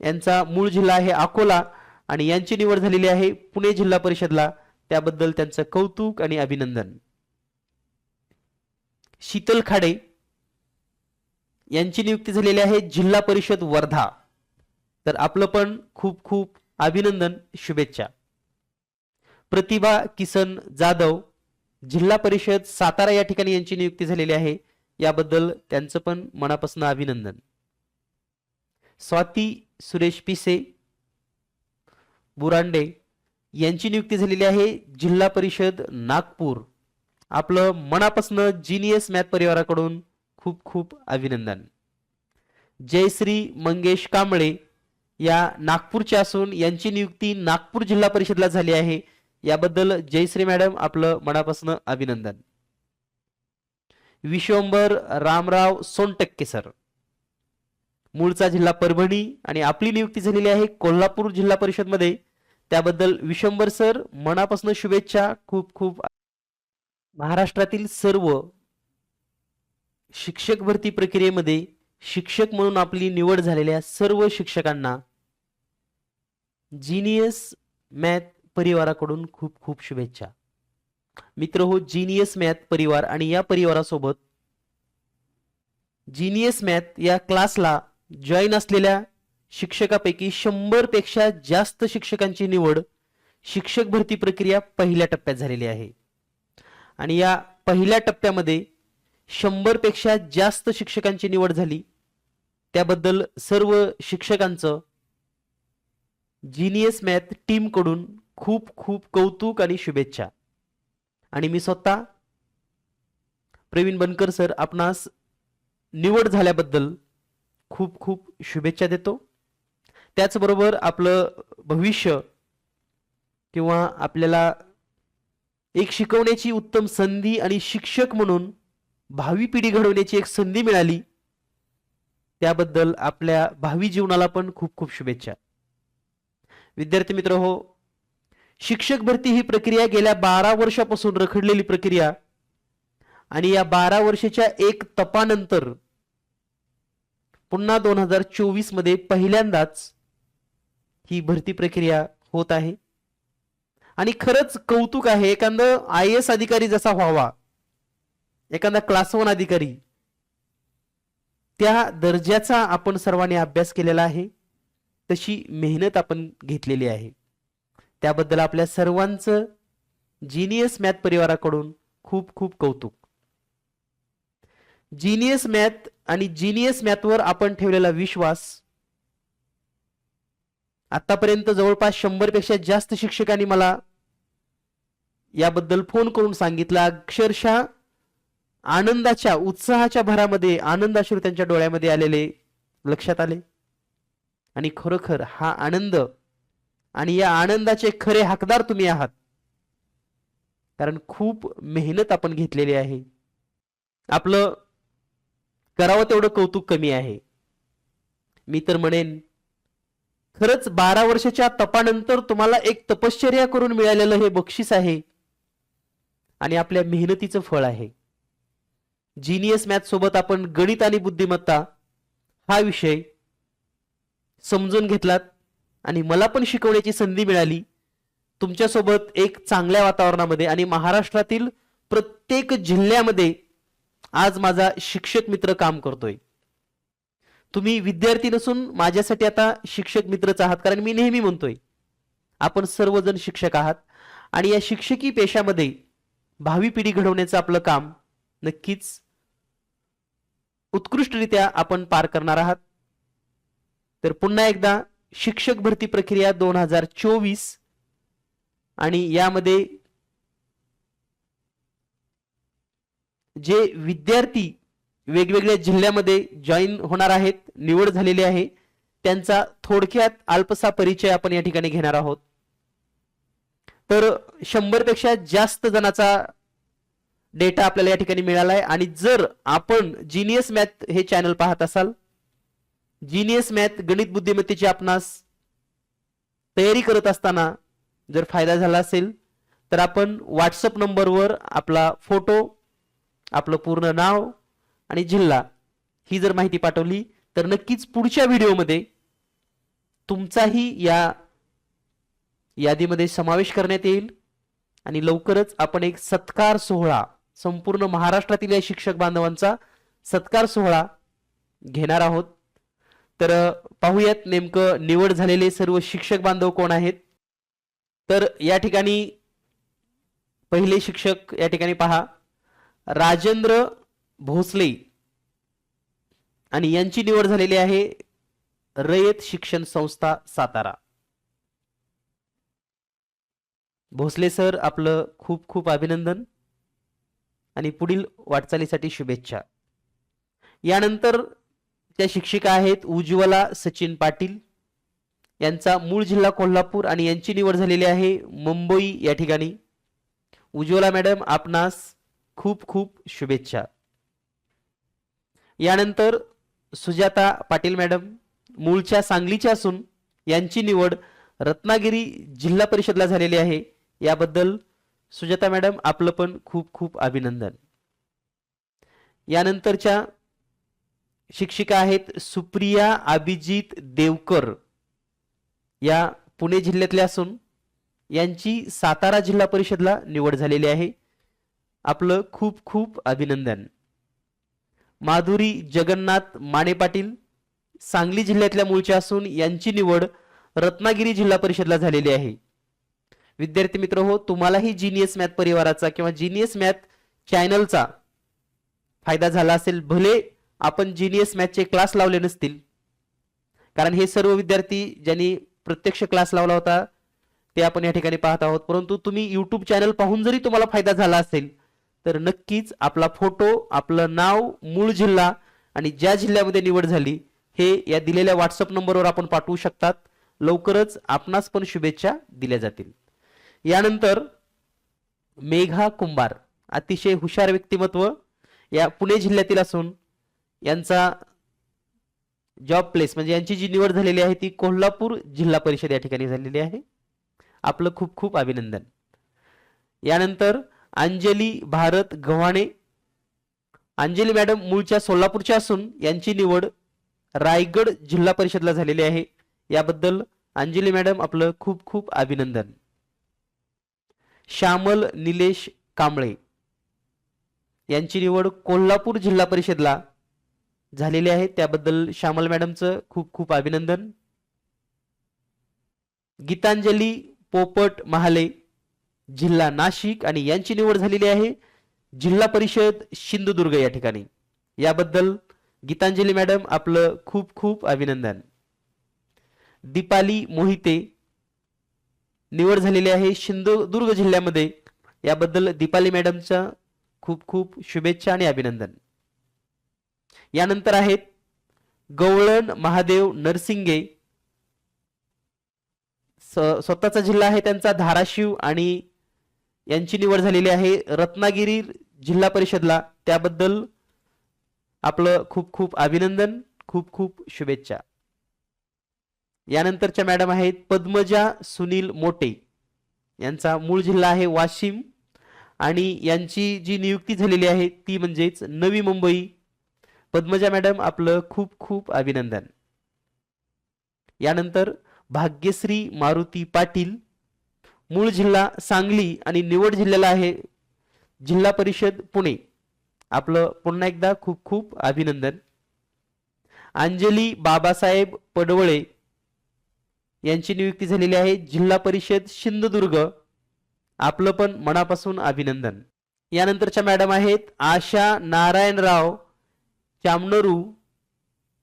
यांचा मूळ जिल्हा आहे अकोला आणि यांची निवड झालेली आहे पुणे जिल्हा परिषदला. त्याबद्दल त्यांचं कौतुक आणि अभिनंदन. शीतल खाडे यांची नियुक्ती झालेली आहे जिल्हा परिषद वर्धा. तर आपलं पण खूप खूप अभिनंदन शुभेच्छा. प्रतिभा किसन जाधव जिल्हा परिषद सातारा या ठिकाणी यांची नियुक्ती झालेली आहे. याबद्दल त्यांचं पण मनापासून अभिनंदन. स्वाती सुरेश पिसे बुरांडे यांची नियुक्ती झालेली आहे जिल्हा परिषद नागपूर. आपलं मनापासून जिनियस मॅथ परिवाराकडून खूप खूप अभिनंदन. जयश्री मंगेश कांबळे या नागपूरच्या असून यांची नियुक्ती नागपूर जिल्हा परिषदला झाली आहे. याबद्दल जयश्री मॅडम आपलं मनापासून अभिनंदन. विश्वंभर रामराव सोनटक्के सर. मूळचा जिल्हा परभणी आणि आपली नियुक्ती झालेली आहे कोल्हापूर जिल्हा परिषदमध्ये त्याबद्दल विशंबर सर मनापासून शुभेच्छा खूप खूप महाराष्ट्रातील सर्व शिक्षक भरती प्रक्रियेमध्ये शिक्षक म्हणून आपली निवड झालेल्या सर्व शिक्षकांना जिनियस मॅथ परिवाराकडून खूप खूप शुभेच्छा. मित्र हो जिनियस मॅथ परिवार आणि या परिवारासोबत जिनियस मॅथ या क्लासला जॉईन असलेल्या शिक्षकापैकी शंभरपेक्षा जास्त शिक्षकांची निवड शिक्षक भरती प्रक्रिया पहिल्या टप्प्यात झालेली आहे. आणि या पहिल्या टप्प्यामध्ये शंभरपेक्षा जास्त शिक्षकांची निवड झाली. त्याबद्दल सर्व शिक्षकांचं जिनियस मॅथ टीमकडून खूप खूप कौतुक आणि शुभेच्छा. आणि मी स्वतः प्रवीण बनकर सर आपणास निवड झाल्याबद्दल खूप खूप शुभेच्छा देतो. त्याचबरोबर आपलं भविष्य किंवा आपल्याला एक शिकवण्याची उत्तम संधी आणि शिक्षक म्हणून भावी पिढी घडवण्याची एक संधी मिळाली त्याबद्दल आपल्या भावी जीवनाला पण खूप खूप शुभेच्छा. विद्यार्थी मित्र हो शिक्षक भरती ही प्रक्रिया गेल्या बारा वर्षापासून रखडलेली प्रक्रिया आणि या बारा वर्षाच्या एक तपानंतर पुन्हा दोन हजार चोवीसमध्ये पहिल्यांदाच ही भरती प्रक्रिया होत आहे. आणि खरंच कौतुक आहे एखादा आय एस अधिकारी जसा व्हावा एखादा क्लास वन अधिकारी त्या दर्जाचा आपण सर्वांनी अभ्यास केलेला आहे तशी मेहनत आपण घेतलेली आहे. त्याबद्दल आपल्या सर्वांचं जिनियस मॅथ परिवाराकडून खूप खूप कौतुक. जिनियस मॅथ आणि जिनियस मॅथवर आपण ठेवलेला विश्वास आतापर्यंत जवळपास शंभरपेक्षा जास्त शिक्षकांनी मला याबद्दल फोन करून सांगितला. अक्षरशः आनंदाच्या उत्साहाच्या भरामध्ये आनंदाश्रू त्यांच्या डोळ्यामध्ये आलेले लक्षात आले. आणि खरोखर हा आनंद आणि या आनंदाचे खरे हकदार तुम्ही आहात. कारण खूप मेहनत आपण घेतलेली आहे. आपलं करावं तेवढं कौतुक कमी आहे. मी तर म्हणेन खरंच बारा वर्षाच्या तपानंतर तुम्हाला एक तपश्चर्या करून मिळालेलं हे बक्षीस आहे आणि आपल्या मेहनतीचं फळ आहे. जिनियस मॅथ सोबत आपण गणित आणि बुद्धिमत्ता हा विषय समजून घेतलात आणि मला पण शिकवण्याची संधी मिळाली. तुमच्यासोबत एक चांगल्या वातावरणामध्ये आणि महाराष्ट्रातील प्रत्येक जिल्ह्यामध्ये आज माझा शिक्षक मित्र काम करतोय. तुम्ही विद्यार्थी नसून माझ्यासाठी आता शिक्षक मित्रच आहात कारण मी नेहमी म्हणतोय आपण सर्वजण शिक्षक आहात आणि या शिक्षकी पेशामध्ये भावी पिढी घडवण्याचं आपलं काम नक्कीच उत्कृष्टरित्या आपण पार करणार आहात. तर पुन्हा एकदा शिक्षक भरती प्रक्रिया दोन हजार चोवीस आणि यामध्ये जे विद्यार्थी वेगवेगळ्या जिल्ह्यामध्ये जॉईन होणार आहेत निवड झालेली आहे त्यांचा थोडक्यात अल्पसा परिचय आपण या ठिकाणी घेणार आहोत. तर शंभरपेक्षा जास्त जणाचा डेटा आपल्याला या ठिकाणी मिळाला आहे आणि जर आपण जिनियस मॅथ हे चॅनल पाहत असाल जिनियस मॅथ गणित बुद्धिमत्तेची आपणास तयारी करत असताना जर फायदा झाला असेल तर आपण व्हॉट्सअप नंबरवर आपला फोटो आपलं पूर्ण नाव आणि जिल्हा ही जर माहिती पाठवली तर नक्कीच पुढच्या व्हिडिओमध्ये तुमचाही या यादीमध्ये समावेश करण्यात येईल. आणि लवकरच आपण एक सत्कार सोहळा संपूर्ण महाराष्ट्रातील या शिक्षक बांधवांचा सत्कार सोहळा घेणार आहोत. तर पाहूयात नेमकं निवड झालेले सर्व शिक्षक बांधव कोण आहेत. तर या ठिकाणी पहिले शिक्षक या ठिकाणी पहा. राजेंद्र भोसले आणि यांची निवड झालेली आहे रयत शिक्षण संस्था सातारा. भोसले सर आपलं खूप खूप अभिनंदन आणि पुढील वाटचालीसाठी शुभेच्छा. यानंतर त्या शिक्षिका आहेत उज्ज्वला सचिन पाटील यांचा मूळ जिल्हा कोल्हापूर आणि यांची निवड झालेली आहे मुंबई या ठिकाणी. उज्ज्वला मॅडम आपणास खूप खूप शुभेच्छा. यानंतर सुजाता पाटील मॅडम मूळच्या सांगलीच्या असून यांची निवड रत्नागिरी जिल्हा परिषदला झालेली आहे. याबद्दल सुजाता मॅडम आपलं पण खूप खूप अभिनंदन. यानंतरच्या शिक्षिका आहेत सुप्रिया अभिजित देवकर. या पुणे जिल्ह्यातल्या असून यांची सातारा जिल्हा परिषदला निवड झालेली आहे. आपलं खूप खूप अभिनंदन. माधुरी जगन्नाथ माने पाटील सांगली जिल्ह्यातल्या मूळच्या असून यांची निवड रत्नागिरी जिल्हा परिषदला झालेली आहे. विद्यार्थी मित्र हो तुम्हालाही जीनियस मॅथ परिवाराचा किंवा जीनियस मॅथ चॅनलचा फायदा झाला असेल भले आपण जीनियस मॅथचे क्लास लावले नसतील. कारण हे सर्व विद्यार्थी ज्यांनी प्रत्यक्ष क्लास लावला होता ते आपण या ठिकाणी पाहत आहोत. परंतु तुम्ही युट्यूब चॅनल पाहून जरी तुम्हाला फायदा झाला असेल तर नक्कीच आपला फोटो आपलं नाव मूळ जिल्हा आणि ज्या जिल्ह्यामध्ये निवड झाली हे या दिलेल्या व्हॉट्सअप नंबरवर आपण पाठवू शकतात. लवकरच आपणास पण शुभेच्छा दिल्या जातील. यानंतर मेघा कुंभार अतिशय हुशार व्यक्तिमत्व या पुणे जिल्ह्यातील असून यांचा जॉब प्लेस म्हणजे यांची जी निवड झालेली आहे ती कोल्हापूर जिल्हा परिषद या ठिकाणी झालेली आहे. आपलं खूप खूप अभिनंदन. यानंतर अंजली भारत गव्हाणे. अंजली मॅडम मूळच्या सोलापूरच्या असून यांची निवड रायगड जिल्हा परिषदला झालेली आहे. याबद्दल अंजली मॅडम आपलं खूप खूप अभिनंदन. श्यामल निलेश कांबळे यांची निवड कोल्हापूर जिल्हा परिषदला झालेली आहे. त्याबद्दल श्यामल मॅडमचं खूप खूप अभिनंदन. गीतांजली पोपट महाले जिल्हा नाशिक आणि यांची निवड झालेली आहे. जिल्हा परिषद सिंधुदुर्ग या ठिकाणी. याबद्दल गीतांजली मॅडम आपलं खूप खूप अभिनंदन. दीपाली मोहिते निवड झालेली आहे सिंधुदुर्ग जिल्ह्यामध्ये. याबद्दल दीपाली मॅडमच्या खूप खूप शुभेच्छा आणि अभिनंदन. यानंतर आहेत गवळण महादेव नरसिंगे. स- स्वतःचा जिल्हा आहे त्यांचा धाराशिव आणि यांची निवड झालेली आहे. रत्नागिरी जिल्हा परिषदला त्याबद्दल आपलं खूप खूप अभिनंदन खूप खूप शुभेच्छा. यानंतरच्या मॅडम आहेत पद्मजा सुनील मोटे. यांचा मूळ जिल्हा आहे वाशिम आणि यांची जी नियुक्ती झालेली आहे ती म्हणजेच नवी मुंबई. पद्मजा मॅडम आपलं खूप खूप अभिनंदन. यानंतर भाग्यश्री मारुती पाटील मूळ जिल्हा सांगली आणि निवड जिल्ह्याला आहे जिल्हा परिषद पुणे. आपलं पुन्हा एकदा खूप खूप अभिनंदन. अंजली बाबासाहेब पडवळे यांची नियुक्ती झालेली आहे जिल्हा परिषद सिंधुदुर्ग. आपलं पण मनापासून अभिनंदन. यानंतरच्या मॅडम आहेत आशा नारायणराव चामनरू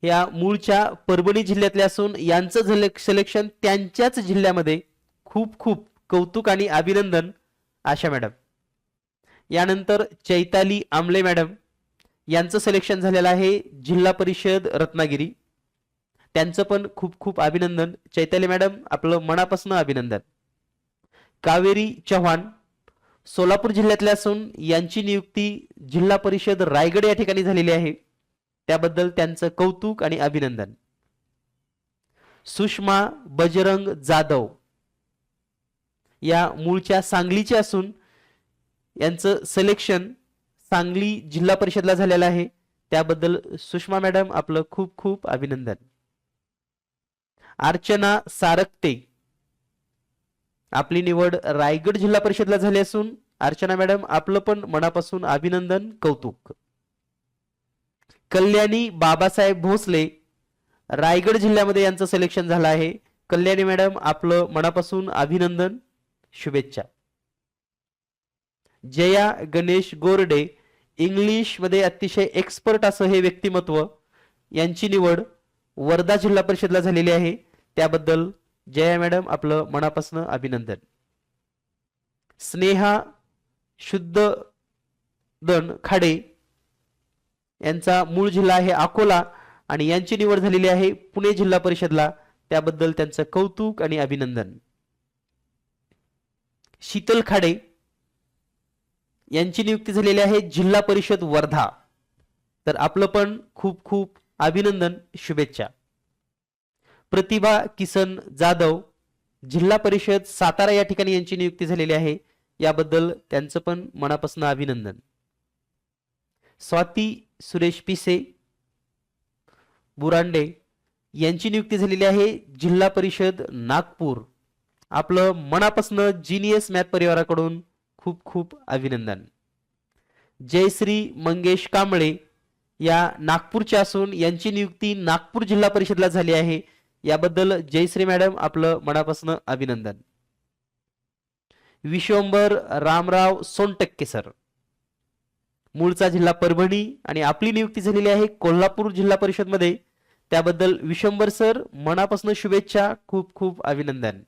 या मूळच्या परभणी जिल्ह्यातल्या असून यांचं सिलेक्शन त्यांच्याच जिल्ह्यामध्ये खूप खूप कौतुक आणि अभिनंदन आशा मॅडम. यानंतर चैताली आमले मॅडम. यांचं सिलेक्शन झालेलं आहे जिल्हा परिषद रत्नागिरी. त्यांचं पण खूप खूप अभिनंदन. चैताली मॅडम आपलं मनापासून अभिनंदन. कावेरी चव्हाण सोलापूर जिल्ह्यातल्या असून यांची नियुक्ती जिल्हा परिषद रायगड या ठिकाणी झालेली आहे. त्याबद्दल त्यांचं कौतुक आणि अभिनंदन. सुषमा बजरंग जाधव. या मूळच्या सांगलीचे असून यांचं सिलेक्शन सांगली जिल्हा परिषदला झालेलं आहे. त्याबद्दल सुषमा मॅडम आपलं खूप खूप अभिनंदन. अर्चना सारकते आपली निवड रायगड जिल्हा परिषदला झाली असून अर्चना मॅडम आपलं पण मनापासून अभिनंदन कौतुक. कल्याणी बाबासाहेब भोसले रायगड जिल्ह्यामध्ये यांचं सिलेक्शन झालं आहे. कल्याणी मॅडम आपलं मनापासून अभिनंदन शुभेच्छा. जया गणेश गोरडे इंग्लिशमध्ये अतिशय एक्सपर्ट असं हे व्यक्तिमत्व यांची निवड वर्धा जिल्हा परिषदला झालेली आहे. त्याबद्दल जया मॅडम आपलं मनापासून अभिनंदन. स्नेहा शुद्ध दन खाडे यांचा मूळ जिल्हा आहे अकोला आणि यांची निवड झालेली आहे पुणे जिल्हा परिषदला. त्याबद्दल त्यांचं कौतुक आणि अभिनंदन. शीतल खाडे यांची नियुक्ती झालेली आहे जिल्हा परिषद वर्धा. तर आपलं पण खूप खूप अभिनंदन शुभेच्छा. प्रतिभा किसन जाधव जिल्हा परिषद सातारा या ठिकाणी यांची नियुक्ती झालेली आहे. याबद्दल त्यांचं पण मनापासून अभिनंदन. स्वाती सुरेश पिसे बुरांडे यांची नियुक्ती झालेली आहे जिल्हा परिषद नागपूर. आपलं मनापासनं जिनियस मॅथ परिवाराकडून खूप खूप अभिनंदन. जयश्री मंगेश कांबळे या नागपूरच्या असून यांची नियुक्ती नागपूर जिल्हा परिषदला झाली आहे. याबद्दल जयश्री मॅडम आपलं मनापासून अभिनंदन. विश्वंभर रामराव सोनटक्के सर. मूळचा जिल्हा परभणी आणि आपली नियुक्ती झालेली आहे कोल्हापूर जिल्हा परिषदमध्ये. त्याबद्दल विश्वंभर सर मनापासून शुभेच्छा खूप खूप अभिनंदन.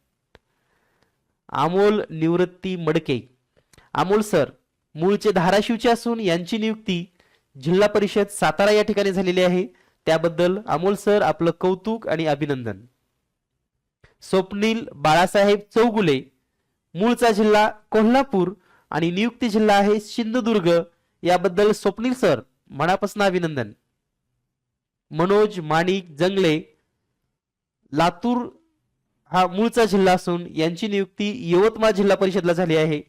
अमोल निवृत्ती मडके. अमोल सर मूळचे धाराशिवचे असून यांची नियुक्ती जिल्हा परिषद सातारा या ठिकाणी झालेली आहे. त्याबद्दल अमोल सर आपलं कौतुक आणि अभिनंदन. स्वप्नील बाळासाहेब चौगुले मूळचा जिल्हा कोल्हापूर आणि नियुक्ती जिल्हा आहे सिंधुदुर्ग. याबद्दल स्वप्नील सर मनापासून अभिनंदन. मनोज माणिक जंगले लातूर हा मूळचा जिल्हा असून यांची नियुक्ती यवतमाळ जिल्हा परिषदला झाली आहे.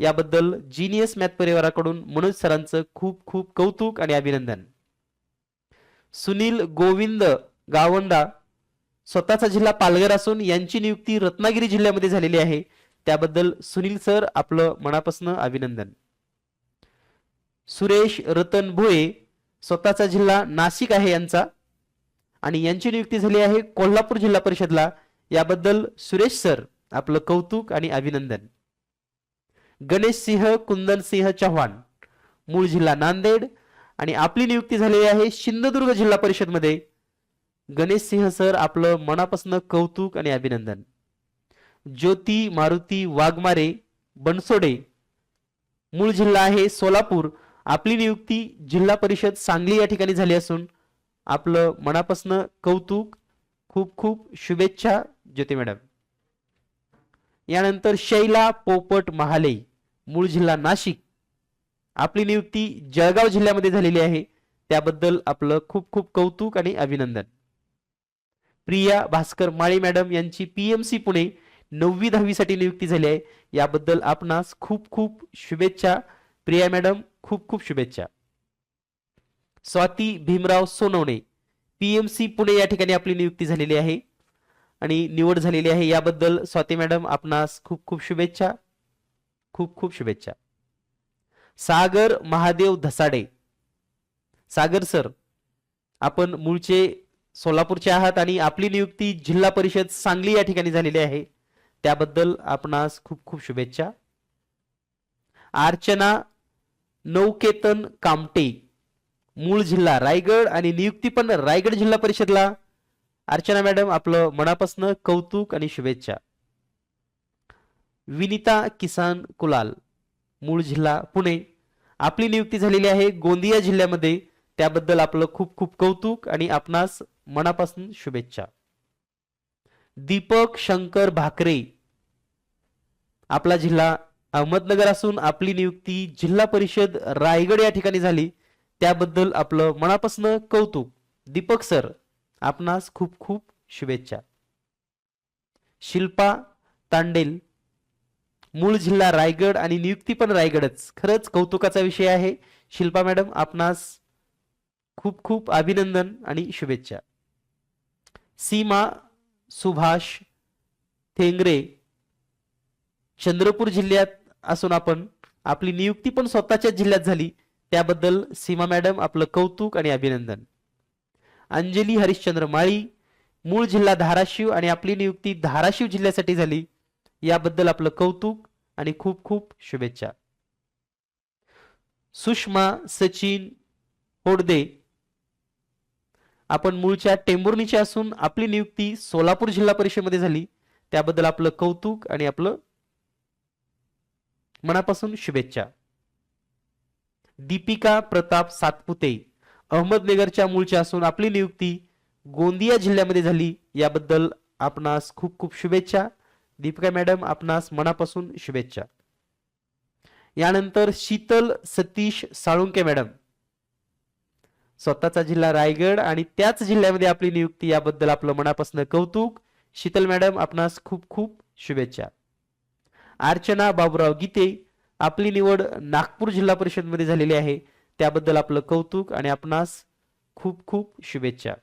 याबद्दल जिनियस मॅथ परिवाराकडून मनोज सरांचं खूप खूप कौतुक आणि अभिनंदन. सुनील गोविंद गावंडा स्वतःचा जिल्हा पालघर असून यांची नियुक्ती रत्नागिरी जिल्ह्यामध्ये झालेली आहे. त्याबद्दल सुनील सर आपलं मनापासून अभिनंदन. सुरेश रतन भोये स्वतःचा जिल्हा नाशिक आहे यांचा. आणि यांची नियुक्ती झाली आहे कोल्हापूर जिल्हा परिषदला. याबद्दल सुरेश सर आपलं कौतुक आणि अभिनंदन. गणेश सिंह कुंदन सिंह चव्हाण मूळ जिल्हा नांदेड आणि आपली नियुक्ती झालेली आहे सिंधुदुर्ग जिल्हा परिषदमध्ये. गणेश सिंह सर आपलं मनापासून कौतुक आणि अभिनंदन. ज्योती मारुती वाघमारे बनसोडे मूळ जिल्हा आहे सोलापूर. आपली नियुक्ती जिल्हा परिषद सांगली या ठिकाणी झाली असून आपलं मनापासून कौतुक खूप खूप शुभेच्छा ज्योती मॅडम. यानंतर शैला पोपट महाले मूळ जिल्हा नाशिक. आपली नियुक्ती जळगाव जिल्ह्यामध्ये झालेली आहे. त्याबद्दल आपलं खूप खूप कौतुक आणि अभिनंदन. प्रिया भास्कर माळी मॅडम यांची पीएमसी पुणे नववी दहावीसाठी नियुक्ती झाली आहे. याबद्दल आपणास खूप खूप शुभेच्छा. प्रिया मॅडम खूप खूप शुभेच्छा. स्वाती भीमराव सोनवणे पीएमसी पुणे या ठिकाणी आपली नियुक्ती झालेली आहे. आणि निवड झालेली आहे याबद्दल स्वाती मॅडम आपणास खूप खूप शुभेच्छा. खूप खूप शुभेच्छा. सागर महादेव धसाडे. सागर सर आपण मूळचे सोलापूरचे आहात आणि आपली नियुक्ती जिल्हा परिषद सांगली या ठिकाणी झालेली आहे. त्याबद्दल आपणास खूप खूप शुभेच्छा. अर्चना नौकेतन कामटे मूळ जिल्हा रायगड आणि नियुक्ती पण रायगड जिल्हा परिषदला अर्चना मॅडम आपलं मनापासून कौतुक आणि शुभेच्छा. विनिता किसान कुलाल मूळ जिल्हा पुणे. आपली नियुक्ती झालेली आहे गोंदिया जिल्ह्यामध्ये. त्याबद्दल आपलं खूप खूप कौतुक आणि आपणास मनापासून शुभेच्छा. दीपक शंकर भाकरे. आपला जिल्हा अहमदनगर असून आपली नियुक्ती जिल्हा परिषद रायगड या ठिकाणी झाली. त्याबद्दल आपलं मनापासून कौतुक. दीपक सर आपणास खूप खूप शुभेच्छा. शिल्पा तांडेल मूळ जिल्हा रायगड आणि नियुक्ती पण रायगडच. खरंच कौतुकाचा विषय आहे. शिल्पा मॅडम आपणास खूप खूप अभिनंदन आणि शुभेच्छा. सीमा सुभाष थेंगरे चंद्रपूर जिल्ह्यात असून आपण आपली नियुक्ती पण स्वतःच्याच जिल्ह्यात झाली. त्याबद्दल सीमा मॅडम आपलं कौतुक आणि अभिनंदन. अंजली हरिश्चंद्र माळी मूळ जिल्हा धाराशिव आणि आपली नियुक्ती धाराशिव जिल्ह्यासाठी झाली. याबद्दल आपलं कौतुक आणि खूप खूप शुभेच्छा. सुषमा सचिन होडदे. आपण मूळच्या टेंभुर्णीचे असून आपली नियुक्ती सोलापूर जिल्हा परिषदेमध्ये झाली. त्याबद्दल आपलं कौतुक आणि आपलं मनापासून शुभेच्छा. दीपिका प्रताप सातपुते. अहमदनगरच्या मूळच्या असून आपली नियुक्ती गोंदिया जिल्ह्यामध्ये झाली. याबद्दल आपणास खूप खूप शुभेच्छा. दीपिका मॅडम आपणास मनापासून शुभेच्छा. यानंतर शीतल सतीश साळुंके मॅडम. स्वतःचा जिल्हा रायगड आणि त्याच जिल्ह्यामध्ये आपली नियुक्ती याबद्दल आपलं मनापासून कौतुक. शीतल मॅडम आपणास खूप खूप शुभेच्छा. अर्चना बाबुराव गीते आपली निवड नागपूर जिल्हा परिषदमध्ये झालेली आहे. त्याबद्दल आपलं कौतुक आणि आपणास खूप खूप शुभेच्छा.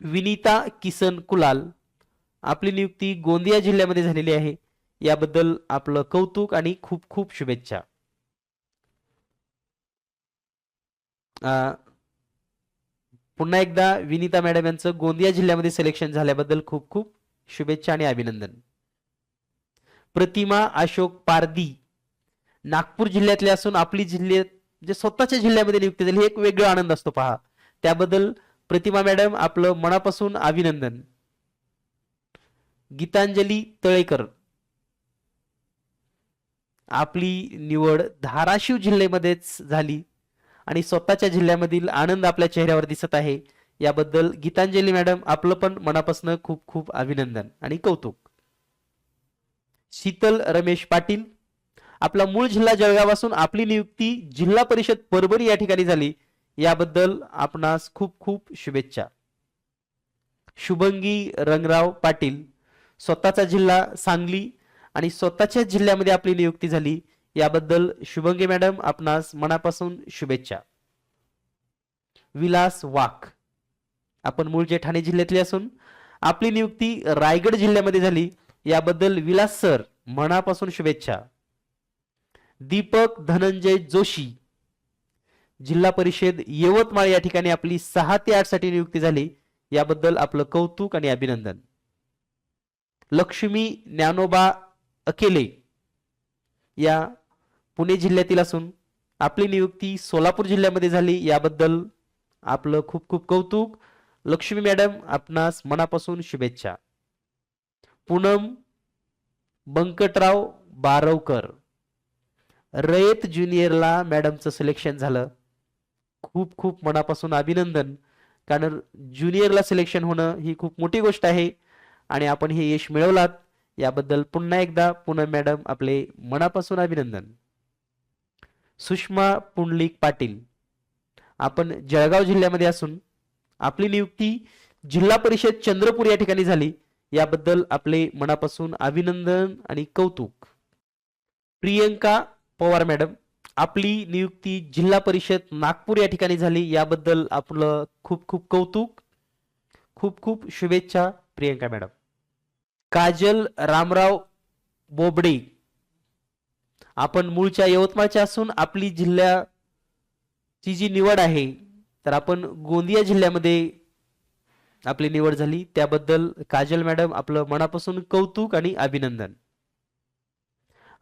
विनीता किसन कुलाल आपली नियुक्ती गोंदिया जिल्ह्यामध्ये झालेली आहे. याबद्दल आपलं कौतुक आणि खूप खूप शुभेच्छा. अं, पुन्हा एकदा विनीता मॅडम यांचं गोंदिया जिल्ह्यामध्ये सिलेक्शन झाल्याबद्दल खूप खूप शुभेच्छा आणि अभिनंदन. प्रतिमा अशोक पारदी नागपूर जिल्ह्यातले असून आपली जिल्ह्यात जे स्वतःच्या जिल्ह्यामध्ये नियुक्ती झाली हे एक वेगळा आनंद असतो पहा. त्याबद्दल प्रतिमा मॅडम आपलं मनापासून अभिनंदन. गीतांजली तळेकर. आपली निवड धाराशिव जिल्ह्यामध्येच झाली आणि स्वतःच्या जिल्ह्यामधील आनंद आपल्या चेहऱ्यावर दिसत आहे. याबद्दल गीतांजली मॅडम आपलं पण मनापासून खूप खूप अभिनंदन आणि कौतुक. शीतल रमेश पाटील. आपला मूळ जिल्हा जळगाव असून आपली नियुक्ती जिल्हा परिषद परभणी या ठिकाणी झाली. याबद्दल आपणास खूप खूप शुभेच्छा. शुभंगी रंगराव पाटील स्वतःचा जिल्हा सांगली आणि स्वतःच्या जिल्ह्यामध्ये आपली नियुक्ती झाली. याबद्दल शुभंगी मॅडम आपणास मनापासून शुभेच्छा. विलास वाक आपण मूळ जे ठाणे जिल्ह्यातले असून आपली नियुक्ती रायगड जिल्ह्यामध्ये झाली. याबद्दल विलास सर मनापासून शुभेच्छा. दीपक धनंजय जोशी. जिल्हा परिषद यवतमाळ या ठिकाणी आपली सहा ते आठसाठी नियुक्ती झाली. याबद्दल आपलं कौतुक आणि अभिनंदन. लक्ष्मी ज्ञानोबा अकेले या पुणे जिल्ह्यातील असून आपली नियुक्ती सोलापूर जिल्ह्यामध्ये झाली. याबद्दल आपलं खूप खूप कौतुक. लक्ष्मी मॅडम आपणास मनापासून शुभेच्छा. पूनम बंकटराव बारवकर. रयत ज्युनियरला मॅडमचं सिलेक्शन झालं. खूप खूप मनापासून अभिनंदन. कारण ज्युनियरला सिलेक्शन होणं ही खूप मोठी गोष्ट आहे आणि आपण हे यश मिळवलात. याबद्दल पुन्हा एकदा पुन्हा मॅडम आपले मनापासून अभिनंदन. सुषमा पुंडलिक पाटील. आपण जळगाव जिल्ह्यामध्ये असून आपली नियुक्ती जिल्हा परिषद चंद्रपूर या ठिकाणी झाली. याबद्दल आपले मनापासून अभिनंदन आणि कौतुक. प्रियंका पवार मॅडम आपली नियुक्ती जिल्हा परिषद नागपूर या ठिकाणी झाली. याबद्दल आपलं खूप खूप कौतुक खूप खूप शुभेच्छा प्रियंका मॅडम. काजल रामराव बोबडे आपण मूळच्या यवतमाळच्या असून आपली जिल्ह्याची जी निवड आहे तर आपण गोंदिया जिल्ह्यामध्ये आपली निवड झाली. त्याबद्दल काजल मॅडम आपलं मनापासून कौतुक आणि अभिनंदन.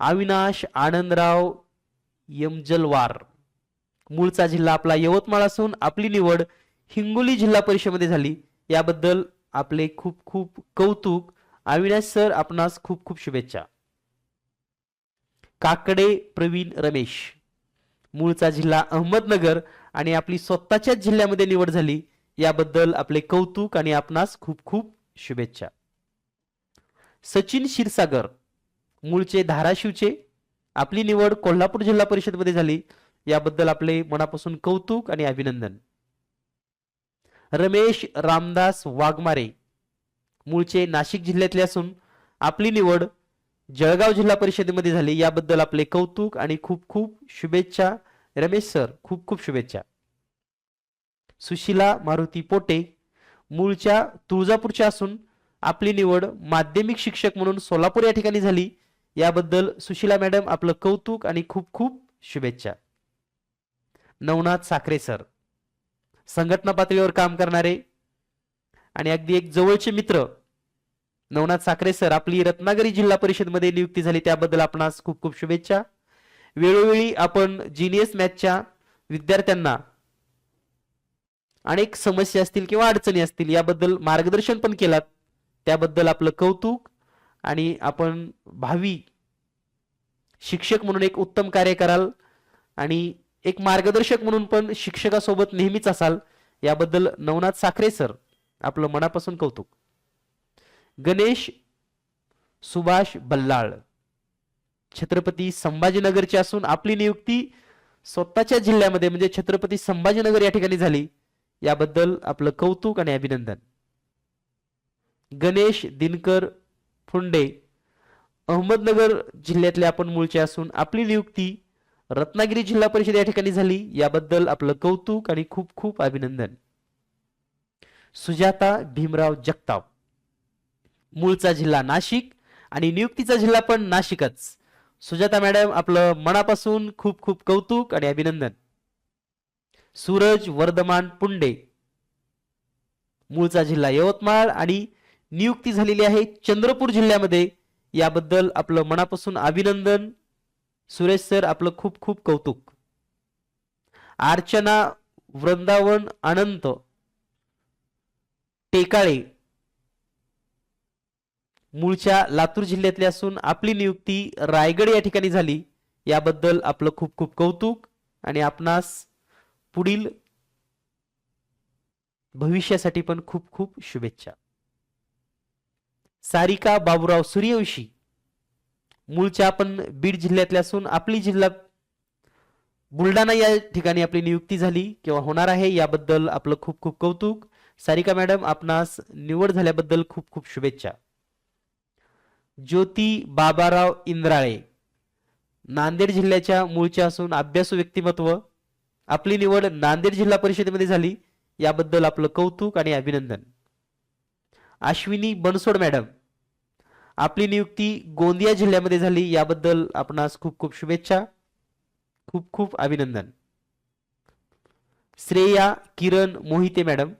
अविनाश आनंदराव यमजलवार. मूळचा जिल्हा आपला यवतमाळ असून आपली निवड हिंगोली जिल्हा परिषदेमध्ये झाली. याबद्दल आपले खूप खूप कौतुक. अविनाश सर आपणास खूप खूप शुभेच्छा. काकडे प्रवीण रमेश. मूळचा जिल्हा अहमदनगर आणि आपली स्वतःच्याच जिल्ह्यामध्ये निवड झाली. याबद्दल आपले कौतुक आणि आपणास खूप खूप शुभेच्छा. सचिन क्षीरसागर. मूळचे धाराशिवचे आपली निवड कोल्हापूर जिल्हा परिषदमध्ये झाली याबद्दल आपले मनापासून कौतुक आणि अभिनंदन. रमेश रामदास वाघमारे मूळचे नाशिक जिल्ह्यातले असून आपली निवड जळगाव जिल्हा परिषदेमध्ये झाली याबद्दल आपले कौतुक आणि खूप खूप शुभेच्छा. रमेश सर खूप खूप शुभेच्छा. सुशिला मारुती पोटे मूळच्या तुळजापूरच्या असून आपली निवड माध्यमिक शिक्षक म्हणून सोलापूर या ठिकाणी झाली याबद्दल सुशीला मॅडम आपलं कौतुक आणि खूप खूप शुभेच्छा. नवनाथ साखरे सर संघटना पातळीवर काम करणारे आणि अगदी एक जवळचे मित्र नवनाथ साखरे सर आपली रत्नागिरी जिल्हा परिषदमध्ये नियुक्ती झाली त्याबद्दल आपणास खूप खूप शुभेच्छा. वेळोवेळी आपण जीनियस मॅथच्या विद्यार्थ्यांना अनेक समस्या असतील किंवा अडचणी असतील याबद्दल मार्गदर्शन पण केलात त्याबद्दल आपलं कौतुक आणि आपण भावी शिक्षक म्हणून एक उत्तम कार्य कराल आणि एक मार्गदर्शक म्हणून पण शिक्षकासोबत नेहमीच असाल याबद्दल नवनाथ साखरे सर आपलं मनापासून कौतुक. गणेश सुभाष बल्लाळ छत्रपती संभाजीनगरचे असून आपली नियुक्ती स्वतःच्या जिल्ह्यामध्ये म्हणजे छत्रपती संभाजीनगर या ठिकाणी झाली याबद्दल आपलं कौतुक आणि अभिनंदन. गणेश दिनकर फुंडे. अहमदनगर जिल्ह्यातले आपण मूळचे असून आपली नियुक्ती रत्नागिरी जिल्हा परिषद या ठिकाणी झाली. याबद्दल आपलं कौतुक आणि खूप खूप अभिनंदन. सुजाता भीमराव जगताप. मूळचा जिल्हा नाशिक आणि नियुक्तीचा जिल्हा पण नाशिकच. सुजाता मॅडम आपलं मनापासून खूप खूप कौतुक आणि अभिनंदन. सूरज वर्धमान पुंडे. मूळचा जिल्हा यवतमाळ आणि नियुक्ती झालेली आहे चंद्रपूर जिल्ह्यामध्ये. याबद्दल आपलं मनापासून अभिनंदन. सुरेश सर आपलं खूप खूप कौतुक. अर्चना वृंदावन अनंत. टेकाळे. मूळच्या लातूर जिल्ह्यातली असून आपली नियुक्ती रायगड या ठिकाणी झाली. याबद्दल आपलं खूप खूप कौतुक आणि आपणास पुढील भविष्यासाठी पण खूप खूप शुभेच्छा. सारिका बाबूराव सूर्यवंशी. मूळच्या आपण बीड जिल्ह्यातल्या असून आपली जिल्हा बुलढाणा या ठिकाणी आपली नियुक्ती झाली किंवा होणार आहे याबद्दल आपलं खूप खूप कौतुक. सारिका मॅडम आपणास निवड झाल्याबद्दल खूप खूप शुभेच्छा. ज्योती बाबाराव इंद्राळे नांदेड जिल्ह्याच्या मूळच्या असून अभ्यासू व्यक्तिमत्व. आपली निवड नांदेड जिल्हा परिषदेमध्ये झाली याबद्दल आपलं कौतुक आणि अभिनंदन. अश्विनी बनसोड मॅडम. आपली नियुक्ती गोंदिया जिल्ह्यामध्ये झाली. याबद्दल आपणास खूप खूप शुभेच्छा. खूप खूप अभिनंदन. श्रेया किरण मोहिते मॅडम.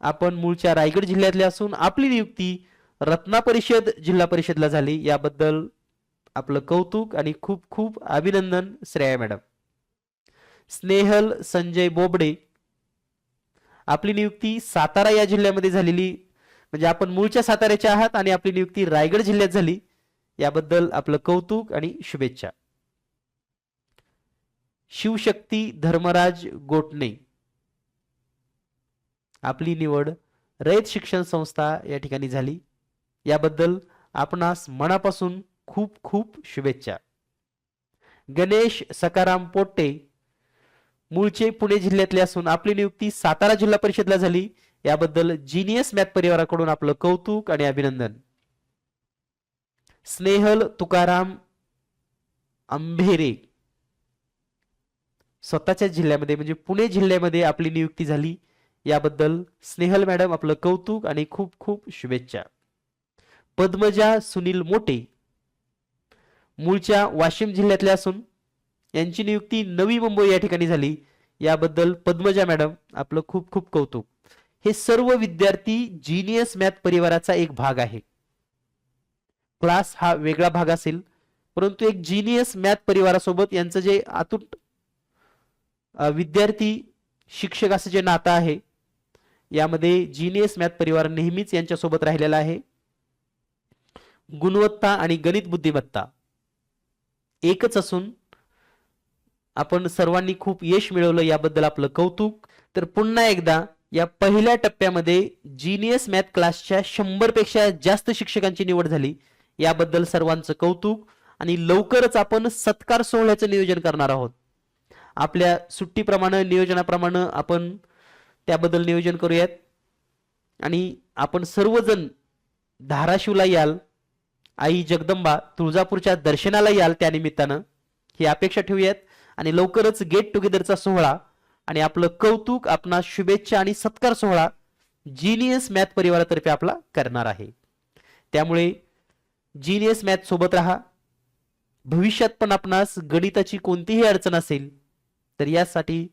आपण मूळच्या रायगड जिल्ह्यातल्या असून आपली नियुक्ती रत्ना परिषद जिल्हा परिषदला झाली. याबद्दल आपलं कौतुक आणि खूप खूप अभिनंदन श्रेया मॅडम. स्नेहल संजय बोबडे. आपली नियुक्ती सातारा या जिल्ह्यामध्ये झालेली. म्हणजे आपण मूळच्या साताऱ्याच्या आहात आणि आपली नियुक्ती रायगड जिल्ह्यात झाली. याबद्दल आपलं कौतुक आणि शुभेच्छा. शिवशक्ती धर्मराज गोटणे. आपली निवड रयत शिक्षण संस्था या ठिकाणी झाली. याबद्दल आपणास मनापासून खूप खूप शुभेच्छा. गणेश सकाराम पोट्टे. मूळचे पुणे जिल्ह्यातले असून आपली नियुक्ती सातारा जिल्हा परिषदला झाली. याबद्दल जिनियस मॅथ परिवाराकडून आपलं कौतुक आणि अभिनंदन. स्नेहल तुकाराम अंभेरे स्वतःच्या जिल्ह्यामध्ये म्हणजे पुणे जिल्ह्यामध्ये आपली नियुक्ती झाली. याबद्दल स्नेहल मॅडम आपलं कौतुक आणि खूप खूप शुभेच्छा. पद्मजा सुनील मोटे. मूळच्या वाशिम जिल्ह्यातल्या असून यांची नियुक्ती नवी मुंबई या ठिकाणी झाली. याबद्दल पद्मजा मॅडम आपलं खूप खूप कौतुक. हे सर्व विद्यार्थी जीनियस मॅथ परिवाराचा एक भाग आहे. क्लास हा वेगळा भाग असेल परंतु एक जीनियस मॅथ परिवारासोबत यांचं जे अतूट विद्यार्थी शिक्षक असं जे नातं आहे यामध्ये जीनियस मॅथ परिवार नेहमीच यांच्यासोबत राहिलेला आहे. गुणवत्ता आणि गणित बुद्धिमत्ता एकच असून आपण सर्वांनी खूप यश मिळवलं याबद्दल आपलं कौतुक. तर पुन्हा एकदा या पहिल्या टप्प्यामध्ये जीनियस मॅथ क्लासच्या शंभरपेक्षा जास्त शिक्षकांची निवड झाली. याबद्दल सर्वांचं कौतुक आणि लवकरच आपण सत्कार सोहळ्याचं नियोजन करणार आहोत. आपल्या सुट्टीप्रमाणे नियोजनाप्रमाणे आपण त्याबद्दल नियोजन करूयात. आणि आपण सर्वजण धाराशिवला याल आई जगदंबा तुळजापूरच्या दर्शनाला याल त्या निमित्तानं. ही अपेक्षा ठेवूयात आणि लवकरच गेट टुगेदरचा सोहळा आणि आपलं कौतुक आपणा शुभेच्छा आणि सत्कार सोहळा जिनियस मॅथ परिवारातर्फे आपला करणार आहे. त्यामुळे जिनियस मॅथ सोबत राहा. भविष्यात पण आपणास गणिताची कोणतीही अडचण असेल तर यासाठी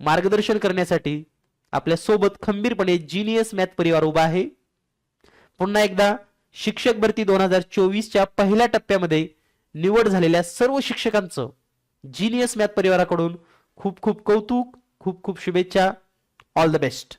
मार्गदर्शन करण्यासाठी आपल्यासोबत खंबीरपणे जिनियस मॅथ परिवार उभा आहे. पुन्हा एकदा शिक्षक भरती दोन हजार चोवीसच्या पहिल्या टप्प्यामध्ये निवड झालेल्या सर्व शिक्षकांचं जिनियस मॅथ परिवाराकडून खूप खूप कौतुक खूप खूप शुभेच्छा. All the best